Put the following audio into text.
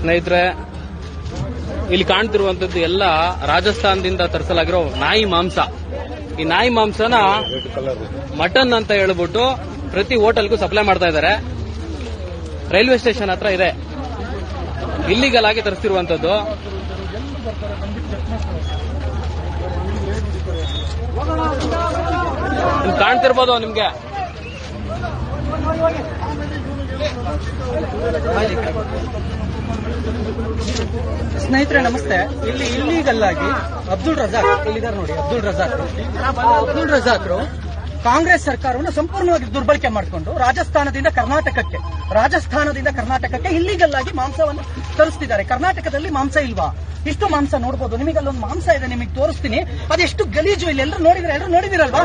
ಸ್ನೇಹಿತರೆ, ಇಲ್ಲಿ ಕಾಣ್ತಿರುವಂತದ್ದು ಎಲ್ಲ ರಾಜಸ್ಥಾನದಿಂದ ತರಿಸಲಾಗಿರೋ ನಾಯಿ ಮಾಂಸ. ಈ ನಾಯಿ ಮಾಂಸನ ಮಟನ್ ಅಂತ ಹೇಳ್ಬಿಟ್ಟು ಪ್ರತಿ ಹೋಟೆಲ್ಗೂ ಸಪ್ಲೈ ಮಾಡ್ತಾ ಇದ್ದಾರೆ. ರೈಲ್ವೆ ಸ್ಟೇಷನ್ ಹತ್ರ ಇದೆ. ಇಲ್ಲಿಗಲ್ ಆಗಿ ತರಿಸ್ತಿರುವಂತದ್ದು ಕಾಣ್ತಿರ್ಬೋದು ನಿಮ್ಗೆ. ಸ್ನೇಹಿತರೆ, ನಮಸ್ತೆ. ಇಲ್ಲಿ ಇಲ್ಲಿಗಲ್ಲಾಗಿ ಅಬ್ದುಲ್ ರಜಾಕ್ ಇಲ್ಲಿದ್ದಾರೆ ನೋಡಿ, ಅಬ್ದುಲ್ ರಜಾಕ್. ಅಬ್ದುಲ್ ರಜಾಕ್ರು ಕಾಂಗ್ರೆಸ್ ಸರ್ಕಾರವನ್ನು ಸಂಪೂರ್ಣವಾಗಿ ದುರ್ಬಳಕೆ ಮಾಡಿಕೊಂಡು ರಾಜಸ್ಥಾನದಿಂದ ಕರ್ನಾಟಕಕ್ಕೆ ರಾಜಸ್ಥಾನದಿಂದ ಕರ್ನಾಟಕಕ್ಕೆ ಇಲ್ಲಿಗಲ್ಲಾಗಿ ಮಾಂಸವನ್ನು ತರಿಸ್ತಿದ್ದಾರೆ. ಕರ್ನಾಟಕದಲ್ಲಿ ಮಾಂಸ ಇಲ್ವಾ? ಇಷ್ಟು ಮಾಂಸ ನೋಡ್ಬೋದು. ನಿಮಗೆ ಅಲ್ಲೊಂದು ಮಾಂಸ ಇದೆ, ನಿಮಗೆ ತೋರಿಸ್ತೀನಿ. ಅದೆಷ್ಟು ಗಲೀಜು ಇಲ್ಲಿ. ಎಲ್ಲರೂ ನೋಡಿದ್ರೆ ಎಲ್ಲರೂ ನೋಡಿದಿರಲ್ವಾ?